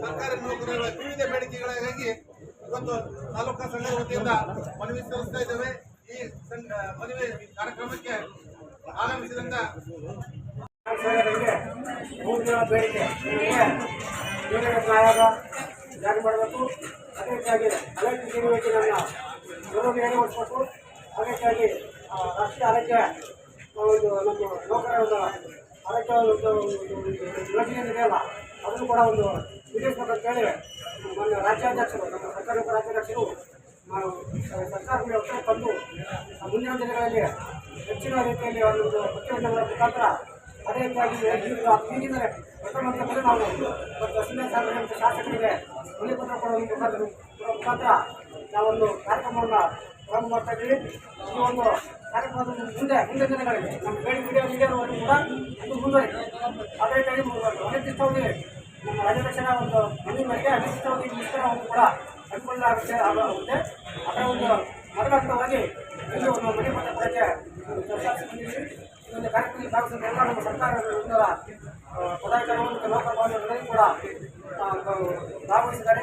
ಸರ್ಕಾರಿ ನೌಕರರ ವಿವಿಧ ಬೇಡಿಕೆಗಳಿಗಾಗಿ ಇವತ್ತು ತಾಲೂಕಾ ಸಂಘದ ವತಿಯಿಂದ ಮನವಿ ಸಲ್ಲಿಸ್ತಾ ಇದ್ದೇವೆ. ಈ ಮನವಿ ಕಾರ್ಯಕ್ರಮಕ್ಕೆ ಆಗಮಿಸಿದಂತ ಮೂರು ದಿನ ಬೇಡಿಕೆ ಆಯೋಗ ಜಾರಿ ಮಾಡಬೇಕು ಅದೇ ರೀತಿಯಾಗಿ ಅದೇ ರೀತಿಯಾಗಿ ರಾಷ್ಟ್ರೀಯ ಆರೈಕೆ ಒಂದು ನಮ್ಮ ನೌಕರರ ಒಂದು ಒಂದು ಯೋಜನೆ ಇದೆಯಲ್ಲ, ಅದನ್ನು ಕೂಡ ಒಂದು ವಿಧಿಸ್ಬೇಕಂತ ಹೇಳಿ ಮೊನ್ನೆ ರಾಜ್ಯಾಧ್ಯಕ್ಷರು ನಮ್ಮ ಸರ್ಕಾರಿ ರಾಜ್ಯಾಧ್ಯಕ್ಷರು ನಾವು ಸರ್ಕಾರ ವ್ಯವಸ್ಥೆ ತಂದು ಮುಂದಿನ ದಿನಗಳಲ್ಲಿ ಹೆಚ್ಚಿನ ರೀತಿಯಲ್ಲಿ ಒಂದು ಪ್ರತಿಭಟನೆಗಳ ಮುಖಾಂತರ ಅದೇ ರೀತಿಯಾಗಿ ಹೀಗಿದ್ದಾರೆ ಪ್ರಥಮ ನಾವು ಮತ್ತು ಸಿಂಹ ಸಾರ್ವಜನಿಕ ಶಾಸಕರಿಗೆ ಮನೆ ಪತ್ರ ಕೊಡುವ ಮುಖಾಂತರ ಮುಖಾಂತರ ನಾವೊಂದು ಕಾರ್ಯಕ್ರಮವನ್ನು ಪ್ರಾರಂಭ ಮಾಡ್ತಾ ಇದ್ದೀವಿ. ಈ ಒಂದು ಕಾರ್ಯಕ್ರಮದ ಮುಂದೆ ಮುಂದೆ ದಿನಗಳಲ್ಲಿ ನಮ್ಮ ಬೇಡಿಕೆ ಮೀಡಿಯಾವರೆಗೂ ಕೂಡ ಅದು ಮುಂದುವರಿದೆ ಅದೇ ರೀತಿಯಾಗಿ ಅನಿರ್ದಿಷ್ಟವಾಗಿ ರಾಜ್ಯಾಧ್ಯಕ್ಷರ ಒಂದು ಮನೆ ಮೇಲೆ ಅನಿರ್ದಿಷ್ಟವಾಗಿ ಮುಷ್ಕರವನ್ನು ಕೂಡ ಅನುಕೂಲ ಆಗುತ್ತೆ ಆಗುತ್ತೆ ಅದರ ಒಂದು ಮೊದಲಾಂತವಾಗಿ ಇಲ್ಲಿ ಒಂದು ಮನೆ ಪತ್ರ ಕೊಡಕ್ಕೆ ಬಂದಿದ್ದೀವಿ ಈ ಒಂದು ಕಾರ್ಯಕ್ರಮದಲ್ಲಿ ಭಾಗವಹಿಸಿದ ಎಲ್ಲ ನಮ್ಮ ಸರ್ಕಾರದ ಪದಾಧಿಕಾರಿಗಳು ಮತ್ತು ಲೋಕ ಬಾಂಧವರೆಲ್ಲರೂ ಕೂಡ ಭಾಗವಹಿಸಿದ್ದಾರೆ.